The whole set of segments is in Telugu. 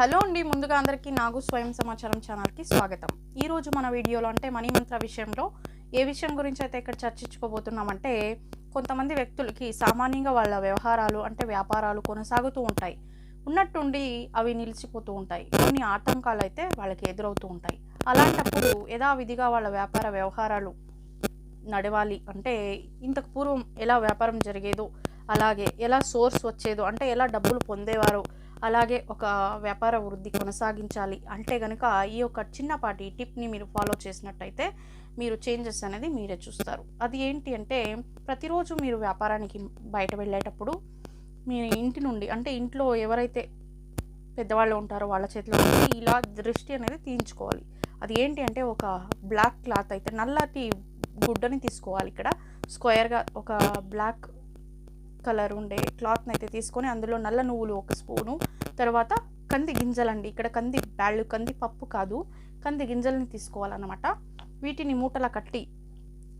హలో అండి ముందుగా అందరికీ నాగు స్వయం సమాచారం ఛానల్కి స్వాగతం. ఈరోజు మన వీడియోలో అంటే మనీ మంత్ర విషయంలో ఏ విషయం గురించి అయితే ఇక్కడ చర్చించుకోబోతున్నామంటే కొంతమంది వ్యక్తులకి సామాన్యంగా వాళ్ళ వ్యవహారాలు అంటే వ్యాపారాలు కొనసాగుతూ ఉంటాయి. ఉన్నట్టుండి అవి నిలిచిపోతూ ఉంటాయి. కొన్ని ఆటంకాలు అయితే వాళ్ళకి ఎదురవుతూ ఉంటాయి. అలాంటప్పుడు యథావిధిగా వాళ్ళ వ్యాపార వ్యవహారాలు నడవాలి అంటే ఇంతకు పూర్వం ఎలా వ్యాపారం జరిగేదో అలాగే ఎలా సోర్స్ వచ్చేదో అంటే ఎలా డబ్బులు పొందేవారో అలాగే ఒక వ్యాపార వృద్ధి కొనసాగించాలి. అంటే కనుక ఈ యొక్క చిన్నపాటి టిప్ని మీరు ఫాలో చేసినట్టయితే మీరు చేంజెస్ అనేది మీరే చూస్తారు. అది ఏంటి అంటే ప్రతిరోజు మీరు వ్యాపారానికి బయట వెళ్ళేటప్పుడు మీ ఇంటి నుండి అంటే ఇంట్లో ఎవరైతే పెద్దవాళ్ళు ఉంటారో వాళ్ళ చేతిలో ఇలా దృష్టి అనేది తీయించుకోవాలి. అది ఏంటి అంటే ఒక బ్లాక్ క్లాత్ అయితే నల్లటి గుడ్డని తీసుకోవాలి ఇక్కడ. స్క్వేర్గా ఒక బ్లాక్ కలర్ ఉండే క్లాత్ని అయితే తీసుకొని అందులో నల్ల నువ్వులు ఒక స్పూను తర్వాత కంది గింజలండి. ఇక్కడ కంది బ్యాళ్ళు కంది పప్పు కాదు. కంది గింజల్ని తీసుకోవాలన్నమాట. వీటిని మూటలా కట్టి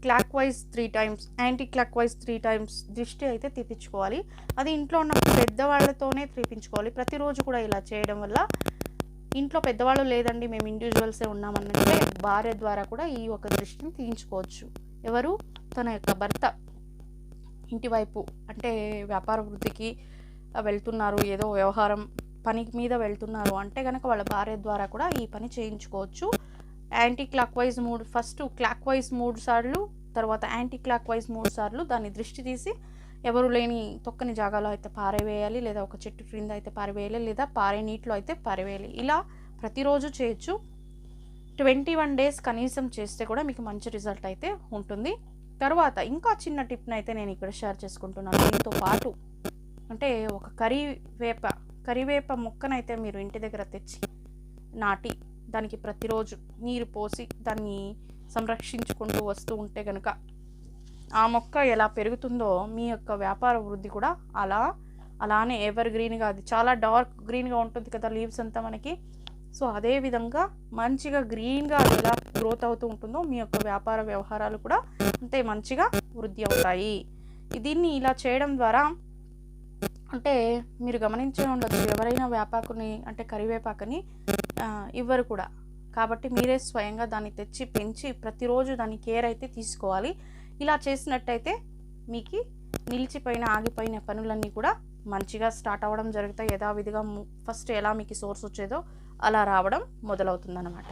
clockwise three times anticlockwise three times దృష్టి అయితే తీపించుకోవాలి అది ఇంట్లో ఉన్న పెద్దవాళ్ళతోనే తీపించుకోవాలి ప్రతిరోజు కూడా ఇలా చేయడం వల్ల ఇంట్లో పెద్దవాళ్ళు లేదండి మేము ఇండివిజువల్సే ఉన్నామనంటే భార్య ద్వారా కూడా ఈ ఒక దృష్టిని తీయించుకోవచ్చు. ఎవరు? తన యొక్క భర్త. ఇంటి వైపు అంటే వ్యాపార వృద్ధికి వెళ్తున్నారు ఏదో వ్యవహారం పని మీద వెళ్తున్నారు అంటే కనుక వాళ్ళ భార్య ద్వారా కూడా ఈ పని చేయించుకోవచ్చు. యాంటీ క్లాక్ వైజ్ మూడు ఫస్ట్ క్లాక్ వైజ్ మూడు సార్లు తర్వాత యాంటీ క్లాక్ వైజ్ మూడు సార్లు దాన్ని దృష్టి తీసి ఎవరు లేని తొక్కని జాగాలో అయితే పారవేయాలి లేదా ఒక చెట్టు క్రింద అయితే పారవేయాలి లేదా పారే నీటిలో అయితే పారవేయాలి. ఇలా ప్రతిరోజు చేయొచ్చు. ట్వంటీ వన్ డేస్ కనీసం చేస్తే కూడా మీకు మంచి రిజల్ట్ అయితే ఉంటుంది. తర్వాత ఇంకా చిన్న టిప్ని అయితే నేను ఇక్కడ షేర్ చేసుకుంటున్నాను. దీంతో పాటు అంటే ఒక కరివేప కరివేప మొక్కనైతే మీరు ఇంటి దగ్గర తెచ్చి నాటి దానికి ప్రతిరోజు నీరు పోసి దాన్ని సంరక్షించుకుంటూ వస్తూ ఉంటే కనుక ఆ మొక్క ఎలా పెరుగుతుందో మీ యొక్క వ్యాపార వృద్ధి కూడా అలా అలానే ఎవర్ గ్రీన్గా అది చాలా డార్క్ గ్రీన్గా ఉంటుంది కదా లీవ్స్ అంతా మనకి. సో అదే విధంగా మంచిగా గ్రీన్గా అది ఎలా గ్రోత్ అవుతూ ఉంటుందో మీ యొక్క వ్యాపార వ్యవహారాలు కూడా అంతే మంచిగా వృద్ధి అవుతాయి. దీన్ని ఇలా చేయడం ద్వారా అంటే మీరు గమనించే ఉండొచ్చు ఎవరైనా వేపాకుని అంటే కరివేపాకుని ఇవ్వరు కూడా. కాబట్టి మీరే స్వయంగా దాన్ని తెచ్చి పెంచి ప్రతిరోజు దాని కేర్ అయితే తీసుకోవాలి. ఇలా చేసినట్టయితే మీకు నిలిచిపోయిన ఆగిపోయిన పనులన్నీ కూడా మంచిగా స్టార్ట్ అవ్వడం జరుగుతాయి యథావిధిగా ఫస్ట్ ఎలా మీకు సోర్స్ వచ్చేదో అలా రావడం మొదలవుతుందన్నమాట.